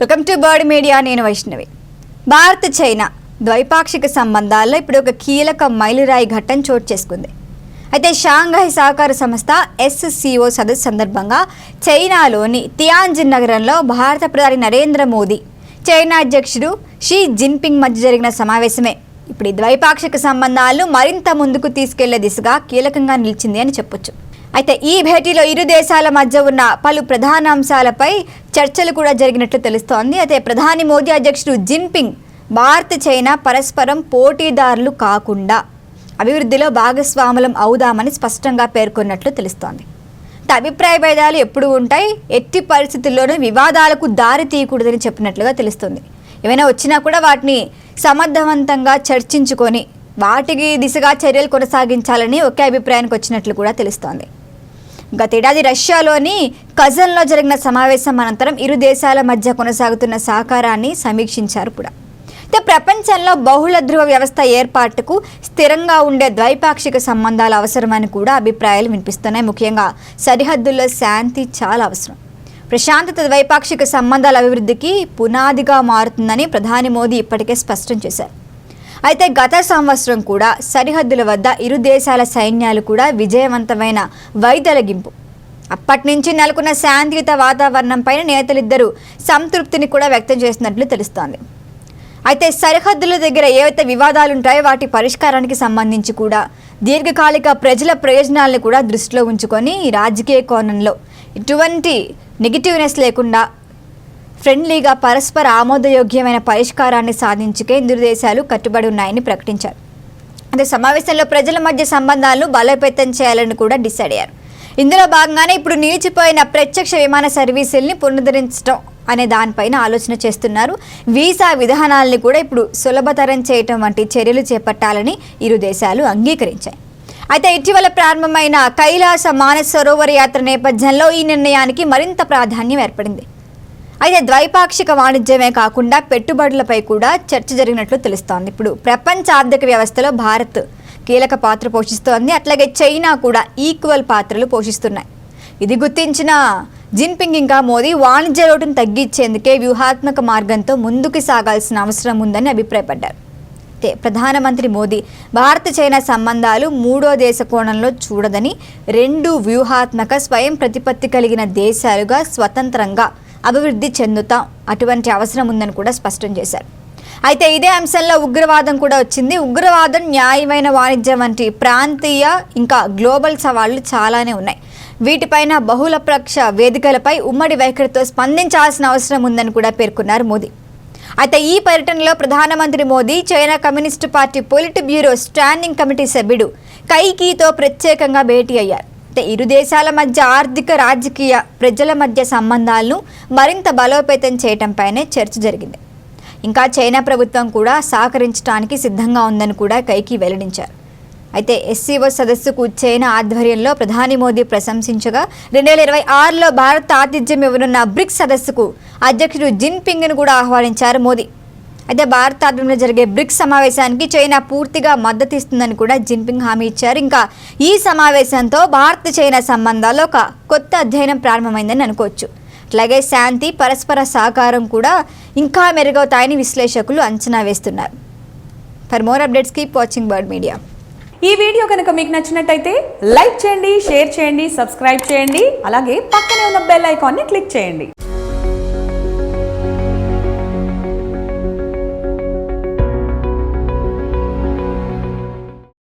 Welcome to bird media నేను Vaishnavi. Bharat China ద్వైపాక్షిక సంబంధాల్లో ఇప్పుడు ఒక కీలక మైలురాయి ఘట్టం చోటు చేసుకుంది. అయితే షాంఘై సహకార సంస్థ ఎస్సీఓ సదస్సు సందర్భంగా చైనాలోని తియాన్జిన్ నగరంలో భారత ప్రధాని నరేంద్ర మోదీ చైనా అధ్యక్షుడు షీ జిన్పింగ్ మధ్య జరిగిన సమావేశమే. ఇప్పుడు ఈ ద్వైపాక్షిక సంబంధాలను మరింత ముందుకు తీసుకెళ్ళే దిశగా కీలకంగా నిలిచింది అని చెప్పొచ్చు. అయితే ఈ భేటీలో ఇరు దేశాల మధ్య ఉన్న పలు ప్రధాన అంశాలపై చర్చలు కూడా జరిగినట్లు తెలుస్తోంది. అయితే ప్రధాని మోదీ అధ్యక్షుడు జిన్పింగ్ భారత్ చైనా పరస్పరం పోటీదారులు కాకుండా అభివృద్ధిలో భాగస్వాములం అవుదామని స్పష్టంగా పేర్కొన్నట్లు తెలుస్తోంది. అభిప్రాయ భేదాలు ఎప్పుడు ఉంటాయి? ఎట్టి పరిస్థితుల్లోనూ వివాదాలకు దారి తీయకూడదని చెప్పినట్లుగా తెలుస్తుంది. ఏమైనా వచ్చినా కూడా వాటిని సమర్థవంతంగా చర్చించుకొని వాటికి దిశగా చర్యలు కొనసాగించాలని ఒకే అభిప్రాయానికి వచ్చినట్లు కూడా తెలుస్తోంది. గతేడాది రష్యాలోని కజన్లో జరిగిన సమావేశం అనంతరం ఇరు దేశాల మధ్య కొనసాగుతున్న సహకారాన్ని సమీక్షించారు కూడా. అయితే ప్రపంచంలో బహుళ ధృవ వ్యవస్థ ఏర్పాటుకు స్థిరంగా ఉండే ద్వైపాక్షిక సంబంధాలు అవసరమని కూడా అభిప్రాయాలు వినిపిస్తున్నాయి. ముఖ్యంగా సరిహద్దుల్లో శాంతి చాలా అవసరం. ప్రశాంతత ద్వైపాక్షిక సంబంధాల అభివృద్ధికి పునాదిగా మారుతుందని ప్రధాని మోదీ ఇప్పటికే స్పష్టం చేశారు. అయితే గత సంవత్సరం కూడా సరిహద్దుల వద్ద ఇరు దేశాల సైన్యాలు కూడా విజయవంతమైన వైదొలగింపు అప్పటి నుంచి నెలకొన్న శాంతియుత వాతావరణం పైన నేతలిద్దరూ సంతృప్తిని కూడా వ్యక్తం చేస్తున్నట్లు తెలుస్తోంది. అయితే సరిహద్దుల దగ్గర ఏవైతే వివాదాలు ఉంటాయో వాటి పరిష్కారానికి సంబంధించి కూడా దీర్ఘకాలిక ప్రజల ప్రయోజనాలను కూడా దృష్టిలో ఉంచుకొని రాజకీయ కోణంలో ఎటువంటి నెగిటివ్నెస్ లేకుండా ఫ్రెండ్లీగా పరస్పర ఆమోదయోగ్యమైన పరిష్కారాన్ని సాధించుకే ఇరు దేశాలు కట్టుబడి ఉన్నాయని ప్రకటించారు. అదే సమావేశంలో ప్రజల మధ్య సంబంధాలను బలోపేతం చేయాలని కూడా డిసైడ్ అయ్యారు. ఇందులో భాగంగానే ఇప్పుడు నిలిచిపోయిన ప్రత్యక్ష విమాన సర్వీసుల్ని పునరుద్ధరించడం అనే దానిపైన ఆలోచన చేస్తున్నారు. వీసా విధానాల్ని కూడా ఇప్పుడు సులభతరం చేయటం వంటి చర్యలు చేపట్టాలని ఇరు దేశాలు అంగీకరించాయి. అయితే ఇటీవల ప్రారంభమైన కైలాస మానస్ సరోవర యాత్ర నేపథ్యంలో ఈ నిర్ణయానికి మరింత ప్రాధాన్యం ఏర్పడింది. అయితే ద్వైపాక్షిక వాణిజ్యమే కాకుండా పెట్టుబడులపై కూడా చర్చ జరిగినట్లు తెలుస్తోంది. ఇప్పుడు ప్రపంచ ఆర్థిక వ్యవస్థలో భారత్ కీలక పాత్ర పోషిస్తోంది. అట్లాగే చైనా కూడా ఈక్వల్ పాత్రలు పోషిస్తున్నాయి. ఇది గుర్తించిన జిన్పింగ్ ఇంకా మోదీ వాణిజ్య లోటును తగ్గించేందుకే వ్యూహాత్మక మార్గంతో ముందుకు సాగాల్సిన అవసరం ఉందని అభిప్రాయపడ్డారు. అయితే ప్రధానమంత్రి మోదీ భారత్ చైనా సంబంధాలు మూడో దేశ కోణంలో చూడదని రెండు వ్యూహాత్మక స్వయం ప్రతిపత్తి కలిగిన దేశాలుగా స్వతంత్రంగా అభివృద్ధి చెందుతాం. అటువంటి అవసరం ఉందని కూడా స్పష్టం చేశారు. అయితే ఇదే అంశంలో ఉగ్రవాదం కూడా వచ్చింది. ఉగ్రవాదం న్యాయమైన వాణిజ్యం వంటి ప్రాంతీయ ఇంకా గ్లోబల్ సవాళ్ళు చాలానే ఉన్నాయి. వీటిపైన బహుళపక్ష వేదికలపై ఉమ్మడి వైఖరితో స్పందించాల్సిన అవసరం ఉందని కూడా పేర్కొన్నారు మోదీ. అయితే ఈ పర్యటనలో ప్రధానమంత్రి Modi China communist party politburo standing committee సభ్యుడు కైకీతో ప్రత్యేకంగా భేటీ అయ్యారు. ఇరు దేశాల మధ్య ఆర్థిక రాజకీయ ప్రజల మధ్య సంబంధాలను మరింత బలోపేతం చేయటంపైనే చర్చ జరిగింది. ఇంకా చైనా ప్రభుత్వం కూడా సహకరించడానికి సిద్ధంగా ఉందని కూడా కైకి వెల్లడించారు. అయితే ఎస్సీఓ సదస్సుకు చైనా ఆధ్వర్యంలో ప్రధాని మోదీ ప్రశంసించగా రెండు వేల ఇరవై ఆరులో భారత్ ఆతిథ్యం ఇవ్వనున్న బ్రిక్స్ సదస్సుకు అధ్యక్షుడు జిన్పింగ్ను కూడా ఆహ్వానించారు మోదీ. అయితే భారత ఆధ్వర్యంలో జరిగే బ్రిక్స్ సమావేశానికి చైనా పూర్తిగా మద్దతు ఇస్తుందని కూడా జిన్పింగ్ హామీ ఇచ్చారు. ఇంకా ఈ సమావేశంతో భారత్ చైనా సంబంధాల్లో ఒక కొత్త అధ్యయనం ప్రారంభమైందని అనుకోవచ్చు. అట్లాగే శాంతి పరస్పర సహకారం కూడా ఇంకా మెరుగవుతాయని విశ్లేషకులు అంచనా వేస్తున్నారు. For more updates keep watching Bird media ఈ వీడియో కనుక మీకు నచ్చినట్టయితే లైక్ చేయండి షేర్ చేయండి సబ్స్క్రైబ్ చేయండి. అలాగే పక్కనే ఉన్న బెల్ ఐకాన్ని క్లిక్ చేయండి.